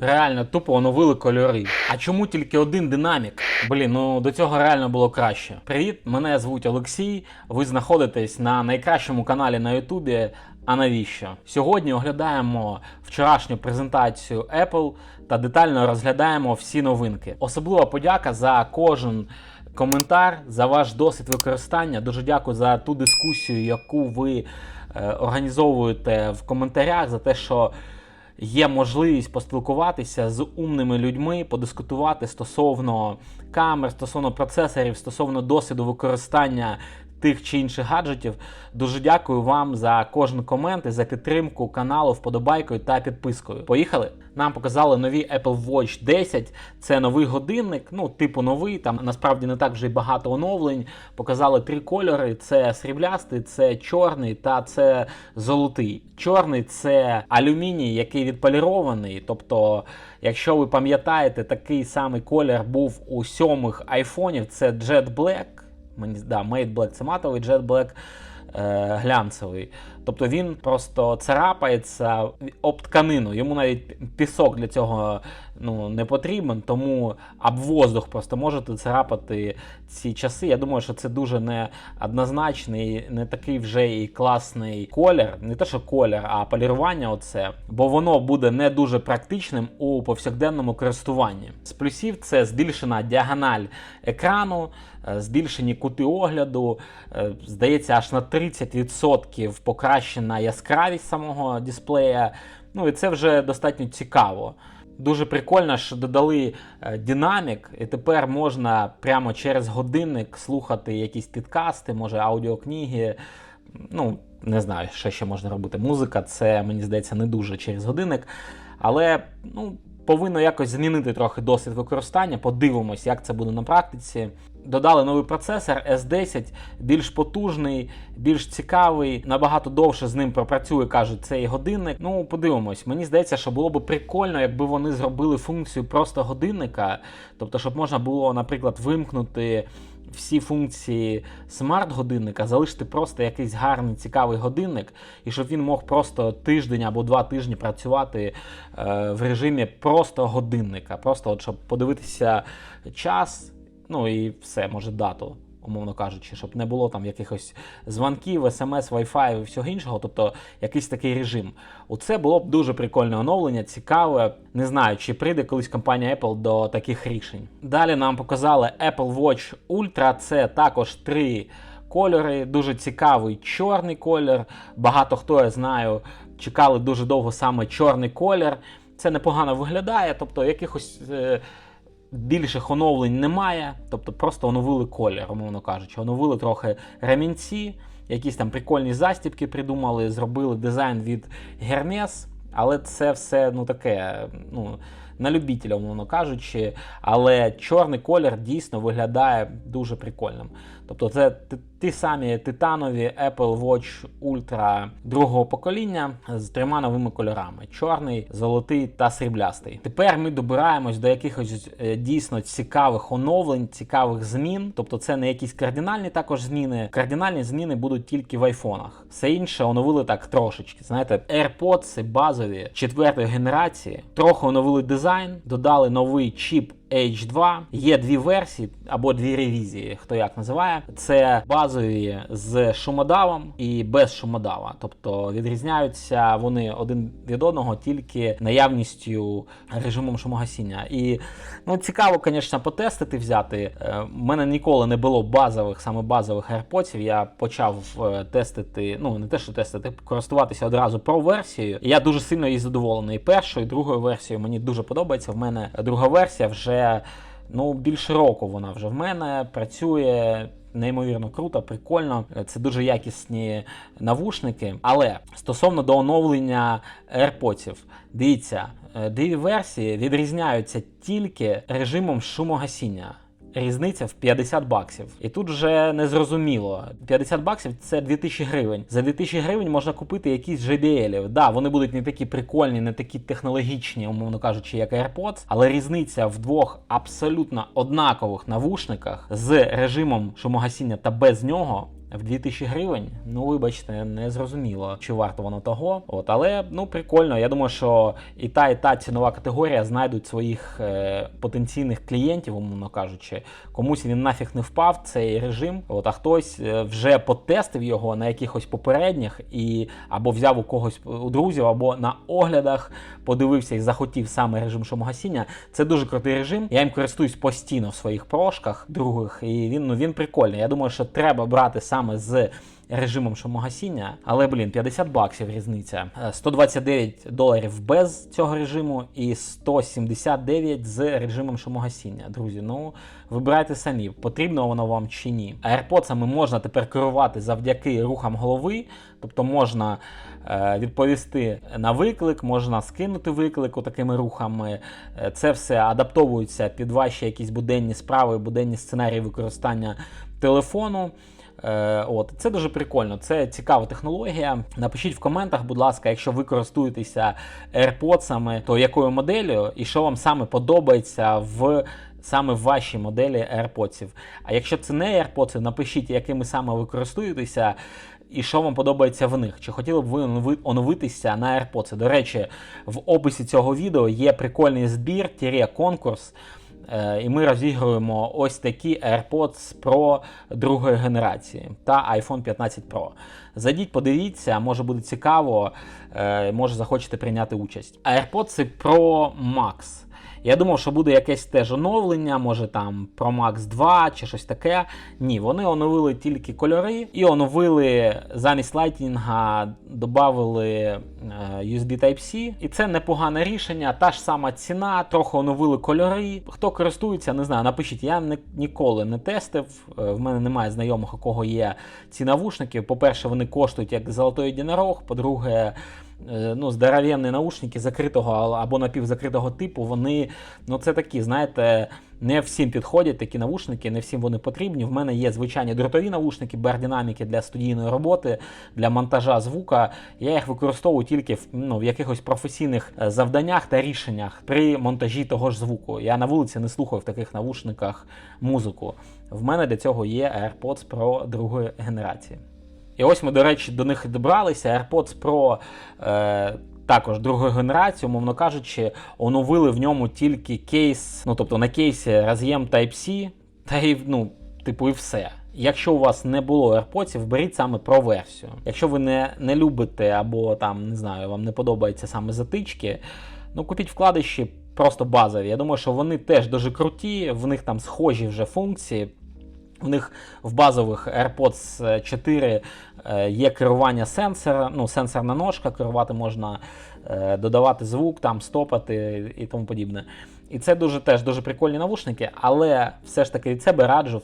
Реально тупо оновили кольори. А чому тільки один динамік? Блін, ну до цього реально було краще. Привіт, мене звуть Олексій. Ви знаходитесь на найкращому каналі на Ютубі. А навіщо? Сьогодні оглядаємо вчорашню презентацію Apple та детально розглядаємо всі новинки. Особлива подяка за кожен коментар, за ваш досвід використання. Дуже дякую за ту дискусію, яку ви е, організовуєте в коментарях, за те, що є можливість поспілкуватися з умними людьми, подискутувати стосовно камер, стосовно процесорів, стосовно досвіду використання тих чи інших гаджетів. Дуже дякую вам за кожен комент і за підтримку каналу вподобайкою та підпискою. Поїхали! Нам показали нові Apple Watch 10. Це новий годинник, ну, типу новий. Там насправді не так вже й багато оновлень. Показали три кольори: це сріблястий, це чорний та це золотий. Чорний це алюміній, який відполірований. Тобто, якщо ви пам'ятаєте, такий самий колір був у сьомих айфонів. Це Jet Black. Мені да, Made Black це матовий, Jet Black е, глянцевий. Тобто він просто царапається об тканину. Йому навіть пісок для цього ну, не потрібен, тому об воздух просто можете царапати ці часи. Я думаю, що це дуже неоднозначний, не такий вже і класний колір. Не те, що колір, а полірування оце, бо воно буде не дуже практичним у повсякденному користуванні. З плюсів це збільшена діагональ екрану, е, збільшені кути огляду, е, здається, аж на 30% покращена яскравість самого дисплея. Ну і це вже достатньо цікаво. Дуже прикольно, що додали е, динамік, і тепер можна прямо через годинник слухати якісь підкасти, може аудіокниги. Ну, не знаю, що ще можна робити. Музика, це мені здається не дуже через годинник. Але ну, повинно якось змінити трохи досвід використання. Подивимось, як це буде на практиці. Додали новий процесор S10, більш потужний, більш цікавий, набагато довше з ним пропрацює, кажуть, цей годинник. Ну, подивимось. Мені здається, що було б прикольно, якби вони зробили функцію просто годинника. Тобто, щоб можна було, наприклад, вимкнути всі функції смарт-годинника, залишити просто якийсь гарний цікавий годинник, і щоб він мог просто тиждень або два тижні працювати е, в режимі просто годинника. Просто от щоб подивитися час. Ну і все, може дату, умовно кажучи, щоб не було там якихось дзвонків, смс, Wi-Fi і всього іншого, тобто якийсь такий режим. Оце було б дуже прикольне оновлення, цікаве. Не знаю, чи прийде колись компанія Apple до таких рішень. Далі нам показали Apple Watch Ultra, це також три. Кольори дуже цікавий чорний колір. Багато хто я знаю, чекали дуже довго саме чорний колір. Це непогано виглядає, тобто якихось е, більших оновлень немає, тобто просто оновили колір, умовно кажучи. Оновили трохи ремінці, якісь там прикольні застібки придумали, зробили дизайн від Hermes, але це все ну таке, ну. На любителя, умовно кажучи, але чорний колір дійсно виглядає дуже прикольним. Тобто, це ті самі титанові Apple Watch Ultra другого покоління з трьома новими кольорами: чорний, золотий та сріблястий. Тепер ми добираємось до якихось е, дійсно цікавих оновлень, цікавих змін. Тобто, це не якісь кардинальні також зміни. Кардинальні зміни будуть тільки в айфонах. Все інше оновили так трошечки. Знаєте, AirPods базові четвертої генерації, трохи оновили дизайн, додали новий чіп. H2. Є дві версії або дві ревізії, хто як називає. Це базові з шумодавом і без шумодава. Тобто відрізняються вони один від одного тільки наявністю режимом шумогасіння. І ну цікаво, звісно, потестити взяти. У мене ніколи не було базових, саме базових AirPods. Я почав е, тестити, ну не те, що тестити, користуватися одразу про версією. І я дуже сильно її задоволений. Першою, і другою версією мені дуже подобається. В мене друга версія вже ну, більше року вона вже в мене працює. Неймовірно круто, прикольно. Це дуже якісні навушники. Але стосовно до оновлення AirPods, дивіться, е, дві версії відрізняються тільки режимом шумогасіння. Різниця в 50 баксів. І тут вже незрозуміло. 50 баксів це 2000 гривень. За 2000 гривень можна купити якісь JBL. Да, вони будуть не такі прикольні, не такі технологічні, умовно кажучи, як AirPods, але різниця в двох абсолютно однакових навушниках з режимом шумогасіння та без нього. В 2000 гривень. Ну, вибачте, не зрозуміло, чи варто воно того. От, але ну прикольно. Я думаю, що і та, і та цінова категорія знайдуть своїх е, потенційних клієнтів, умовно кажучи. Комусь він нафіг не впав цей режим. От, а хтось е, вже потестив його на якихось попередніх і або взяв у когось у друзів, або на оглядах подивився і захотів саме режим шумогасіння. Це дуже крутий режим. Я їм користуюсь постійно в своїх прошках других, і він ну він прикольний. Я думаю, що треба брати саме з. Режимом шумогасіння, але блін, 50 баксів різниця. Е, 129 доларів без цього режиму і 179 з режимом шумогасіння. Друзі, ну вибирайте самі, потрібно воно вам чи ні. AirPods можна тепер керувати завдяки рухам голови, тобто можна е, відповісти на виклик, можна скинути виклик такими рухами. Е, Це все адаптовується під ваші якісь буденні справи, буденні сценарії використання телефону. Е, От це дуже прикольно, це цікава технологія. Напишіть в коментах, будь ласка, якщо ви користуєтеся AirPods, то якою моделлю і що вам саме подобається в. Саме вашій моделі AirPods. А якщо це не AirPods, напишіть, якими саме ви користуєтеся, і що вам подобається в них. Чи хотіли б ви оновитися на AirPods? До речі, в описі цього відео є прикольний збір, тіре конкурс. Е, І ми розігруємо ось такі AirPods Pro другої генерації та iPhone 15 Pro. Зайдіть, подивіться, може буде цікаво, е, може захочете прийняти участь. AirPods Pro Max. Я думав, що буде якесь теж оновлення, може там Pro Max 2 чи щось таке. Ні, вони оновили тільки кольори і оновили замість Lightning, додали USB Type-C. І це непогане рішення. Та ж сама ціна, трохи оновили кольори. Хто користується, не знаю, напишіть. Я не, ніколи не тестив. Е, В мене немає знайомих, у кого є ці навушники. По-перше, вони коштують як золотой єдинорог. По-друге, е, ну, здоровенні наушники закритого або напівзакритого типу, вони, ну це такі, знаєте, не всім підходять такі навушники, не всім вони потрібні. В мене є звичайні дротові навушники, бердинаміки для студійної роботи, для монтажа звука. Я їх використовую тільки в, ну, в якихось професійних е, завданнях та рішеннях при монтажі того ж звуку. Я на вулиці не слухаю в таких навушниках музику. В мене для цього є AirPods Pro другої генерації. І ось ми, до речі, до них і добралися. AirPods Pro е, також другої генерації, умовно кажучи, оновили в ньому тільки кейс, ну тобто на кейсі роз'єм Type-C, та й ну, типу, і все. Якщо у вас не було AirPods, беріть саме Pro версію. Якщо ви не, не любите або там не знаю, вам не подобаються саме затички, ну купіть вкладиші просто базові. Я думаю, що вони теж дуже круті, в них там схожі вже функції. В них в базових AirPods 4 е, є керування сенсора, ну, сенсорна ножка, керувати можна, е, додавати звук, там, стопати і тому подібне. І це дуже теж дуже прикольні навушники, але все ж таки від себе раджу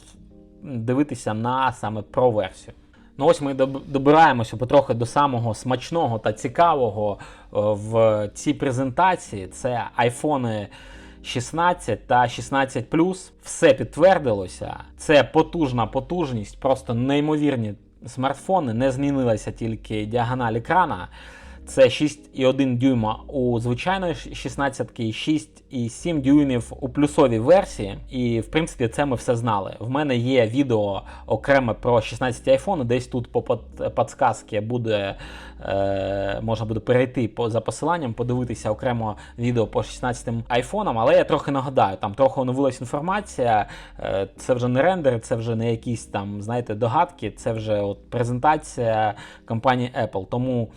дивитися на саме Pro версію. Ну ось ми добираємося потрохи до самого смачного та цікавого е, в цій презентації. Це айфони 16 та 16 Все підтвердилося. Це потужна потужність, просто неймовірні смартфони. Не змінилася тільки діагональ екрана. Це 6,1 дюйма у звичайної 16 і 6,7 дюймів у плюсовій версії. І в принципі це ми все знали. В мене є відео окреме про 16 iPhone, десь тут по под- подсказці буде е, можна буде перейти по за посиланням, подивитися окремо відео по 16 айфонам, але я трохи нагадаю, там трохи оновилась інформація. Е, це вже не рендери, це вже не якісь там, знаєте, догадки, це вже от презентація компанії Apple. Тому.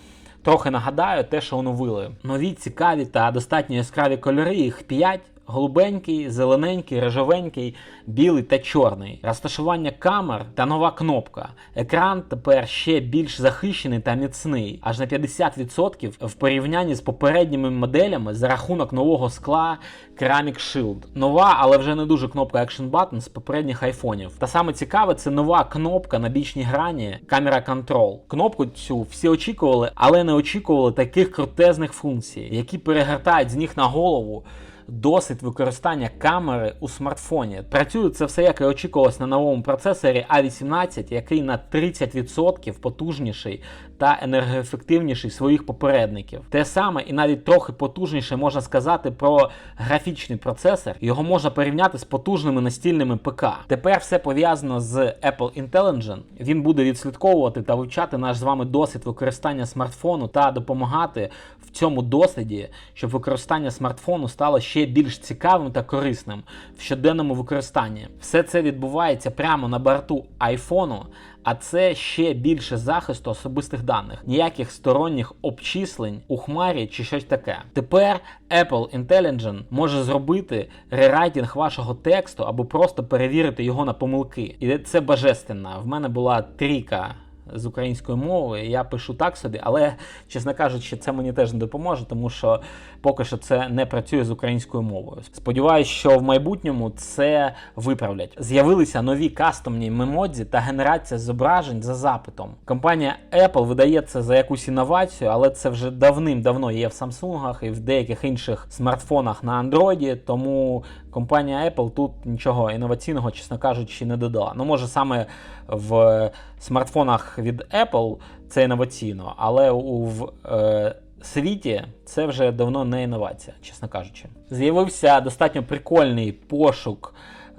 Трохи нагадаю те, що оновили. Нові, цікаві та достатньо яскраві кольори, їх 5. Голубенький, зелененький, рожовенький, білий та чорний. Розташування камер та нова кнопка. Екран тепер ще більш захищений та міцний, аж на 50% в порівнянні з попередніми моделями за рахунок нового скла Ceramic Shield. Нова, але вже не дуже кнопка Action Button з попередніх айфонів. Та саме цікаве, це нова кнопка на бічній грані камера Control. Кнопку цю всі очікували, але не очікували таких крутезних функцій, які перегортають з ніг на голову досвід використання камери у смартфоні. Працює це все, як і очікувалось на новому процесорі A18, який на 30% потужніший та енергоефективніший своїх попередників. Те саме і навіть трохи потужніше можна сказати про графічний процесор. Його можна порівняти з потужними настільними ПК. Тепер все пов'язано з Apple Intelligent. Він буде відслідковувати та вивчати наш з вами досвід використання смартфону та допомагати в цьому досвіді, щоб використання смартфону стало ще більш цікавим та корисним в щоденному використанні. Все це відбувається прямо на борту айфону, а це ще більше захисту особистих даних, ніяких сторонніх обчислень у хмарі чи щось таке. Тепер Apple Intelligent може зробити рерайтінг вашого тексту або просто перевірити його на помилки. І це божественно. В мене була трійка з української мови. Я пишу так собі, але, чесно кажучи, це мені теж не допоможе, тому що поки що це не працює з українською мовою. Сподіваюсь, що в майбутньому це виправлять. З'явилися нові кастомні мемодзі та генерація зображень за запитом. Компанія Apple видає це за якусь інновацію, але це вже давним-давно є в Samsung і в деяких інших смартфонах на Android, тому компанія Apple тут нічого інноваційного, чесно кажучи, не додала. Ну, може, саме в смартфонах від Apple це інноваційно, але у в е, світі це вже давно не інновація, чесно кажучи. З'явився достатньо прикольний пошук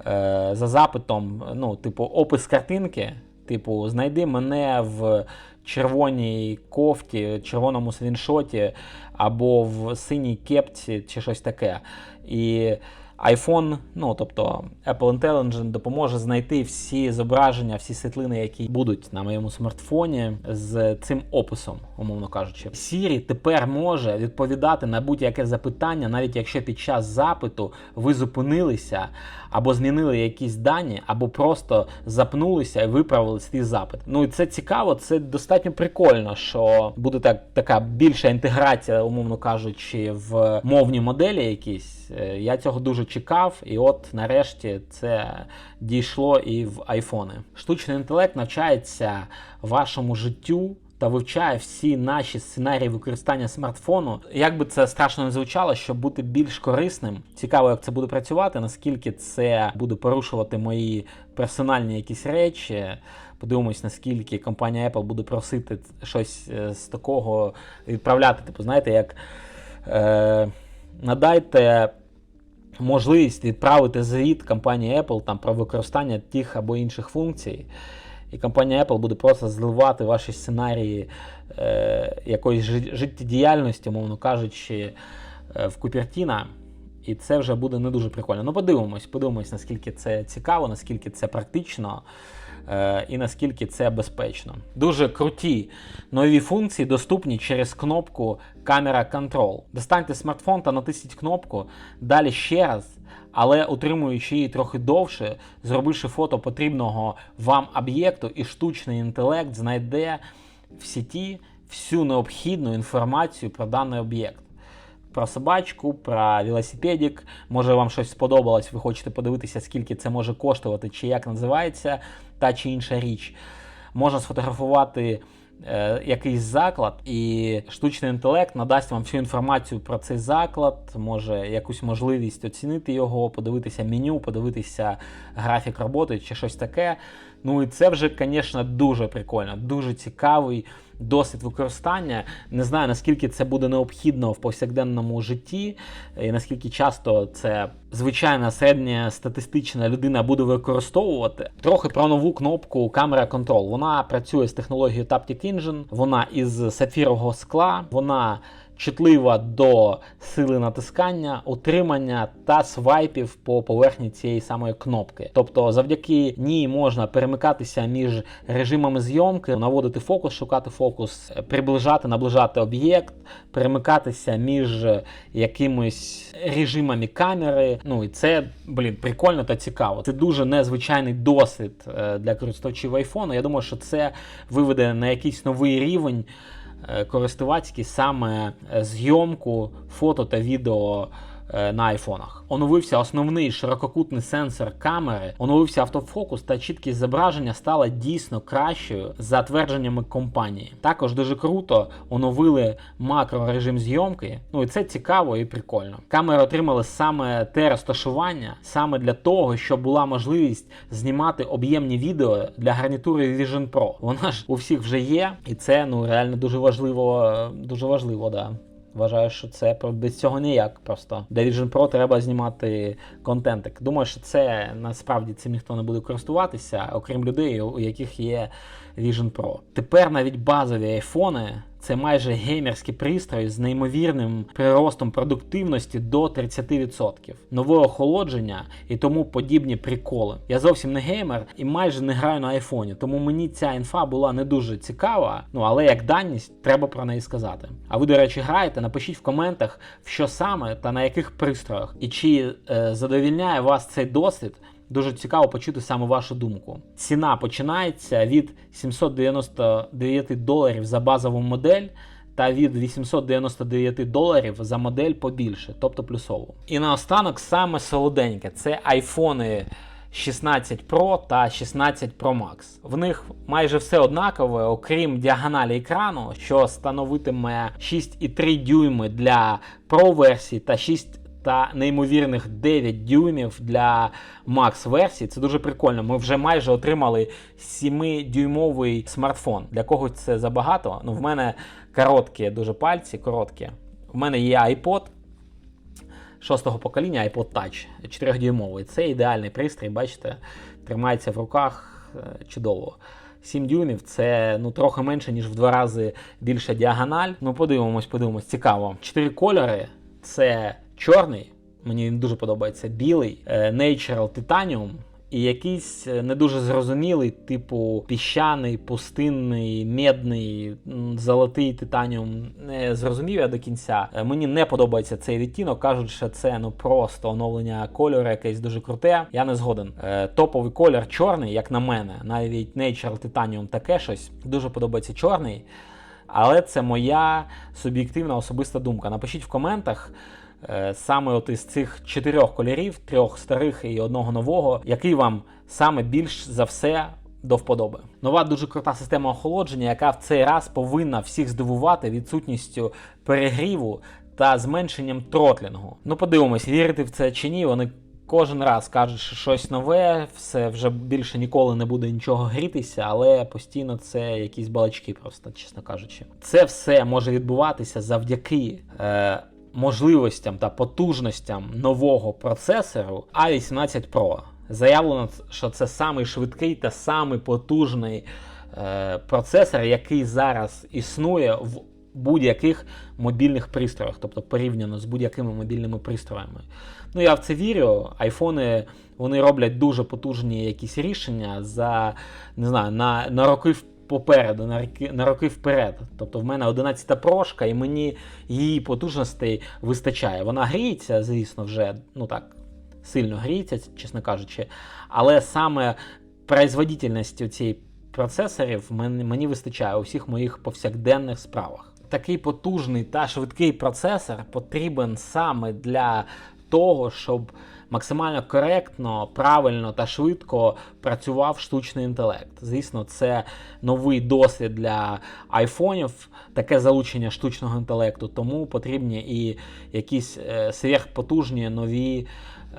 е, за запитом, ну, типу, опис картинки. Типу, знайди мене в червоній кофті, червоному свіншоті або в синій кепці чи щось таке. І iPhone, ну тобто Apple Intelligent допоможе знайти всі зображення, всі світлини, які будуть на моєму смартфоні з цим описом, умовно кажучи. Siri тепер може відповідати на будь-яке запитання, навіть якщо під час запиту ви зупинилися або змінили якісь дані, або просто запнулися і виправили свій запит. Ну і це цікаво, це достатньо прикольно, що буде так така більша інтеграція, умовно кажучи, в мовні моделі якісь. Е, Я цього дуже чекав, і от нарешті це дійшло і в айфони. Штучний інтелект навчається вашому життю. Та вивчає всі наші сценарії використання смартфону. Як би це страшно не звучало, щоб бути більш корисним, цікаво, як це буде працювати, наскільки це буде порушувати мої персональні якісь речі. Подивимось, наскільки компанія Apple буде просити щось е, з такого відправляти. Типу, знаєте, як е, надайте можливість відправити звіт компанії Apple там, про використання тих або інших функцій. І компанія Apple буде просто зливати ваші сценарії е, якоїсь життєдіяльності, мовно кажучи, е, в Купертіна. І це вже буде не дуже прикольно. Ну, подивимось, подивимось, наскільки це цікаво, наскільки це практично і наскільки це безпечно. Дуже круті нові функції доступні через кнопку Камера Control. Достаньте смартфон та натисніть кнопку. Далі ще раз. Але утримуючи її трохи довше, зробивши фото потрібного вам об'єкту, і штучний інтелект знайде в сіті всю необхідну інформацію про даний об'єкт. Про собачку, про велосипедик. Може вам щось сподобалось, ви хочете подивитися, скільки це може коштувати, чи як називається та чи інша річ. Можна сфотографувати е, якийсь заклад, і штучний інтелект надасть вам всю інформацію про цей заклад, може якусь можливість оцінити його, подивитися меню, подивитися графік роботи чи щось таке. Ну і це вже, звісно, дуже прикольно, дуже цікавий досвід використання. Не знаю, наскільки це буде необхідно в повсякденному житті, і наскільки часто це звичайна середня статистична людина буде використовувати. Трохи про нову кнопку Camera Control. Вона працює з технологією Taptic Engine, вона із сапфірового скла, вона чутлива до сили натискання, утримання та свайпів по поверхні цієї самої кнопки. Тобто, завдяки ній можна перемикатися між режимами зйомки, наводити фокус, шукати фокус, приближати, наближати об'єкт, перемикатися між якимись режимами камери. Ну і це, блін, прикольно та цікаво. Це дуже незвичайний досвід е, для користувачів айфону. Я думаю, що це виведе на якийсь новий рівень. Е, користувацький саме е, зйомку фото та відео на айфонах. Оновився основний ширококутний сенсор камери, оновився автофокус та чіткість зображення стала дійсно кращою за твердженнями компанії. Також дуже круто оновили макрорежим зйомки. Ну і це цікаво і прикольно. Камери отримали саме те розташування, саме для того, щоб була можливість знімати об'ємні відео для гарнітури Vision Pro. Вона ж у всіх вже є, і це ну реально дуже важливо, е, дуже важливо, да. Вважаю, що це без цього ніяк просто. Для Vision Pro треба знімати контентик. Думаю, що це насправді цим ніхто не буде користуватися, окрім людей, у яких є Vision Pro. Тепер навіть базові айфони це майже геймерські пристрої з неймовірним приростом продуктивності до 30%. Нове охолодження і тому подібні приколи. Я зовсім не геймер і майже не граю на айфоні, тому мені ця інфа була не дуже цікава. Ну але як даність, треба про неї сказати. А ви, до речі, граєте? Напишіть в коментах, в що саме та на яких пристроях, і чи е, задовільняє вас цей досвід. Дуже цікаво почути саме вашу думку. Ціна починається від 799 доларів за базову модель та від 899 доларів за модель побільше, тобто плюсову. І наостанок саме солоденьке це айфони 16 Pro та 16 Pro Max. В них майже все однакове, окрім діагоналі екрану, що становитиме 6,3 дюйми для Pro версії та 6 та неймовірних 9 дюймів для Max версії. Це дуже прикольно. Ми вже майже отримали 7-дюймовий смартфон. Для когось це забагато. Ну, в мене короткі дуже пальці, короткі. У мене є iPod шостого покоління, iPod Touch 4-дюймовий. Це ідеальний пристрій, бачите, тримається в руках е, чудово. 7 дюймів це ну трохи менше, ніж в два рази більша діагональ. Ну, подивимось, подивимось, цікаво. Чотири кольори це чорний, мені він дуже подобається, білий, е, Natural Titanium і якийсь е, не дуже зрозумілий, типу піщаний, пустинний, медний, золотий титаніум. Не зрозумів я до кінця. Е, Мені не подобається цей відтінок. кажуть, що це ну просто оновлення кольору, якесь дуже круте. Я не згоден. Топовий колір чорний, як на мене, навіть Natural Titanium таке щось. Дуже подобається чорний. Але це моя суб'єктивна особиста думка. Напишіть в коментах. Е, Саме от із цих чотирьох кольорів, трьох старих і одного нового, який вам саме більш за все до вподоби. Нова дуже крута система охолодження, яка в цей раз повинна всіх здивувати відсутністю перегріву та зменшенням тротлінгу. Ну, подивимось, вірити в це чи ні. Вони кожен раз кажуть, що щось нове, все вже більше ніколи не буде нічого грітися, але постійно це якісь балачки, просто чесно кажучи. Це все може відбуватися завдяки. Е, Можливостям та потужностям нового процесору A18 Pro. Заявлено, що це самий швидкий та самий потужний е, процесор, який зараз існує в будь-яких мобільних пристроях, тобто порівняно з будь-якими мобільними пристроями. Ну, я в це вірю. Айфони вони роблять дуже потужні якісь рішення за не знаю, на, на роки в- попереду, на роки, на роки вперед. Тобто в мене 11 прошка, і мені її потужностей вистачає. Вона гріється, звісно, вже ну так сильно гріється, чесно кажучи. Але саме производительності цієї процесорів мені вистачає у всіх моїх повсякденних справах. Такий потужний та швидкий процесор потрібен саме для того, щоб максимально коректно, правильно та швидко працював штучний інтелект. Звісно, це новий досвід для айфонів, таке залучення штучного інтелекту, тому потрібні і якісь е, сверхпотужні нові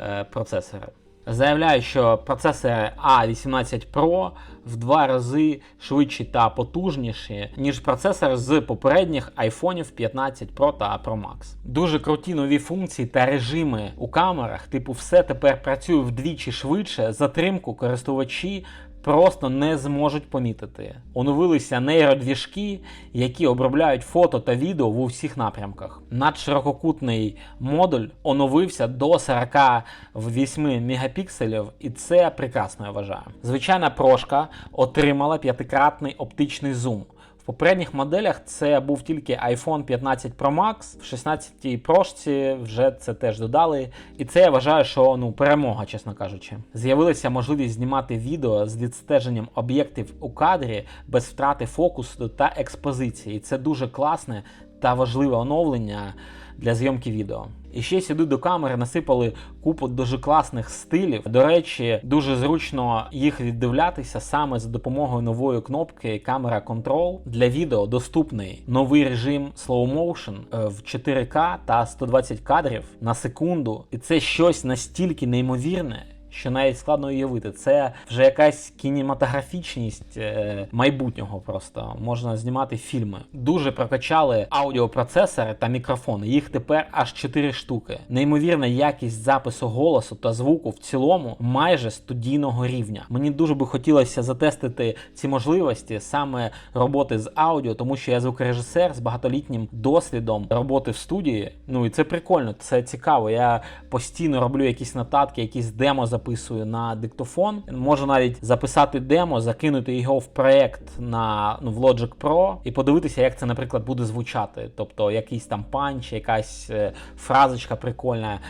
е, процесори. Заявляю, що процесори A18 Pro в два рази швидші та потужніші, ніж процесор з попередніх айфонів 15 Pro та Pro Max. Дуже круті нові функції та режими у камерах, типу, все тепер працює вдвічі швидше, затримку користувачі просто не зможуть помітити. Оновилися нейродвіжки, які обробляють фото та відео в усіх напрямках. Надширококутний модуль оновився до 48 мегапікселів, і це прекрасно, я вважаю. Звичайна прошка отримала п'ятикратний оптичний зум. В попередніх моделях це був тільки iPhone 15 Pro Max, в 16-й прошці вже це теж додали. І це я вважаю, що ну перемога, чесно кажучи. З'явилася можливість знімати відео з відстеженням об'єктів у кадрі без втрати фокусу та експозиції. І це дуже класне та важливе оновлення. для зйомки відео. І ще сюди до камери насипали купу дуже класних стилів. До речі, дуже зручно їх віддивлятися саме за допомогою нової кнопки камера Control. Для відео доступний новий режим Slow Motion е, в 4К та 120 кадрів на секунду. І це щось настільки неймовірне. Що навіть складно уявити, це вже якась кінематографічність е, майбутнього. Просто можна знімати фільми. Дуже прокачали аудіопроцесори та мікрофони. Їх тепер аж 4 штуки. Неймовірна якість запису голосу та звуку в цілому майже студійного рівня. Мені дуже би хотілося затестити ці можливості саме роботи з аудіо, тому що я звукорежисер з багатолітнім досвідом роботи в студії. Ну і це прикольно, це цікаво. Я постійно роблю якісь нотатки, якісь демо записую на диктофон. Можу навіть записати демо, закинути його в проект на ну, в Logic Pro і подивитися, як це, наприклад, буде звучати. Тобто якийсь там панч, якась е, фразочка прикольна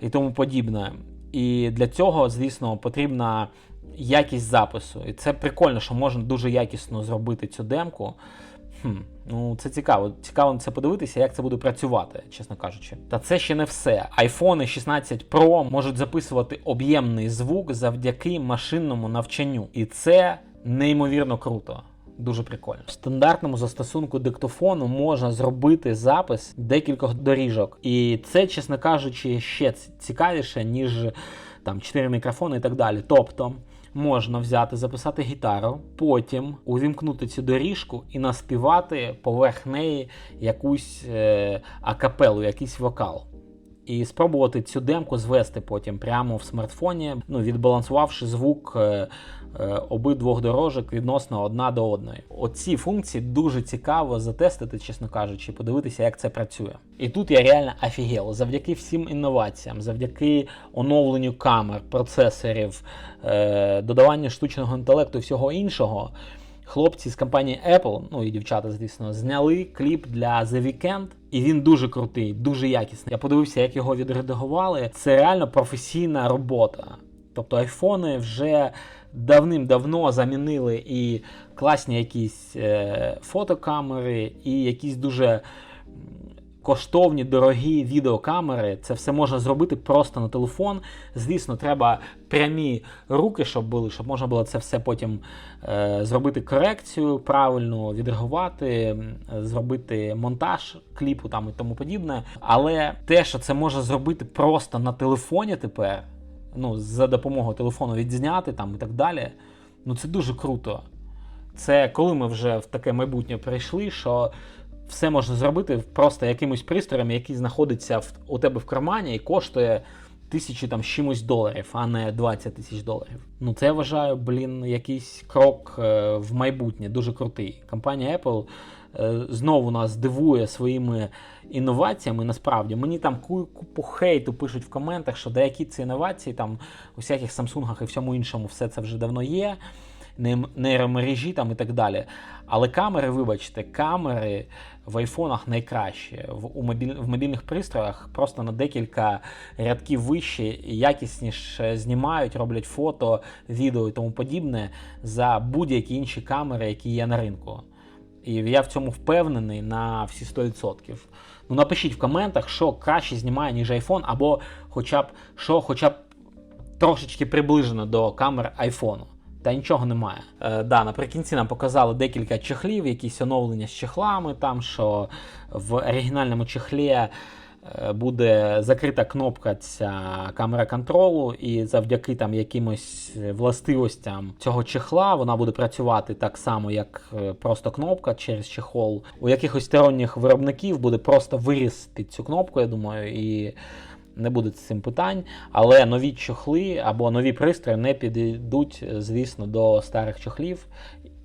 і тому подібне. І для цього, звісно, потрібна якість запису. І це прикольно, що можна дуже якісно зробити цю демку. Хм, ну це цікаво. Цікаво це подивитися, як це буде працювати, чесно кажучи. Та це ще не все. iPhone 16 Pro можуть записувати об'ємний звук завдяки машинному навчанню. І це неймовірно круто. Дуже прикольно. В стандартному застосунку диктофону можна зробити запис декількох доріжок. І це, чесно кажучи, ще цікавіше, ніж там 4 мікрофони і так далі. Тобто можна взяти, записати гітару, потім увімкнути цю доріжку і наспівати поверх неї якусь е, акапелу, якийсь вокал. І спробувати цю демку звести потім прямо в смартфоні, ну відбалансувавши звук е, е, обидвох дорожок відносно одна до одної. Оці функції дуже цікаво затестити, чесно кажучи, подивитися, як це працює. І тут я реально офігел. Завдяки всім інноваціям, завдяки оновленню камер, процесорів, е, додаванню штучного інтелекту і всього іншого. Хлопці з компанії Apple, ну і дівчата, звісно, зняли кліп для The Weeknd, і він дуже крутий, дуже якісний. Я подивився, як його відредагували. Це реально професійна робота. Тобто айфони вже давним-давно замінили і класні якісь е, фотокамери, і якісь дуже коштовні, дорогі відеокамери. Це все можна зробити просто на телефон. Звісно, треба прямі руки, щоб були, щоб можна було це все потім е, зробити корекцію правильно, відреагувати, зробити монтаж кліпу там і тому подібне. Але те, що це можна зробити просто на телефоні тепер, ну, за допомогою телефону відзняти там і так далі, ну це дуже круто. Це коли ми вже в таке майбутнє прийшли, що все можна зробити просто якимось пристроєм, який знаходиться в, у тебе в кармані і коштує тисячі там чимось доларів, а не 20 тисяч доларів. Ну це я вважаю, блін, якийсь крок е, в майбутнє, дуже крутий. Компанія Apple е, знову нас дивує своїми інноваціями. Насправді мені там купу хейту пишуть в коментах, що деякі ці інновації там у всяких Самсунгах і всьому іншому все це вже давно є. Нейромережі там і так далі. Але камери, вибачте, камери в айфонах найкращі. В, у мобіль, в мобільних пристроях просто на декілька рядків вище якісніше знімають, роблять фото, відео і тому подібне за будь-які інші камери, які є на ринку. І я в цьому впевнений на всі 100%. Ну напишіть в коментах, що краще знімає, ніж iPhone, або хоча б що хоча б трошечки приближено до камер айфону. Та нічого немає. Е, да, наприкінці нам показали декілька чехлів, якісь оновлення з чехлами, там що в оригінальному чехлі е, буде закрита кнопка ця камера контролу, і завдяки там якимось властивостям цього чехла вона буде працювати так само, як е, просто кнопка через чехол. У якихось сторонніх виробників буде просто виріз під цю кнопку, я думаю, і не буде з цим питань. Але нові чохли або нові пристрої не підійдуть, звісно, до старих чохлів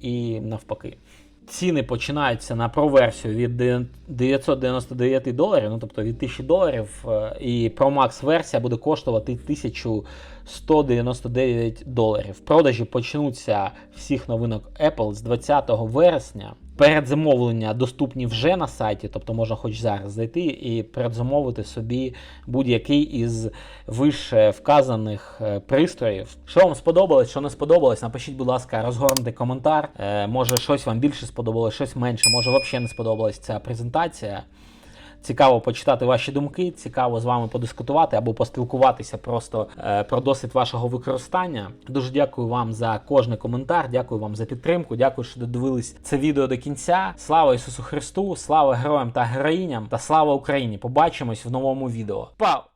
і навпаки. Ціни починаються на Pro-версію від 999 доларів, ну тобто від 1000 доларів, е, і Pro Max версія буде коштувати 1199 доларів. Продажі почнуться всіх новинок Apple з 20 вересня. Передзамовлення доступні вже на сайті, тобто можна хоч зараз зайти і передзамовити собі будь-який із вище вказаних е, пристроїв. Що вам сподобалось, що не сподобалось, напишіть, будь ласка, розгорнути коментар. Е, може, щось вам більше сподобалось, щось менше, може, взагалі не сподобалась ця презентація. Цікаво почитати ваші думки, цікаво з вами подискутувати або поспілкуватися просто е, про досвід вашого використання. Дуже дякую вам за кожний коментар, дякую вам за підтримку. Дякую, що додивились це відео до кінця. Слава Ісусу Христу, слава героям та героїням та слава Україні! Побачимось в новому відео. Пау!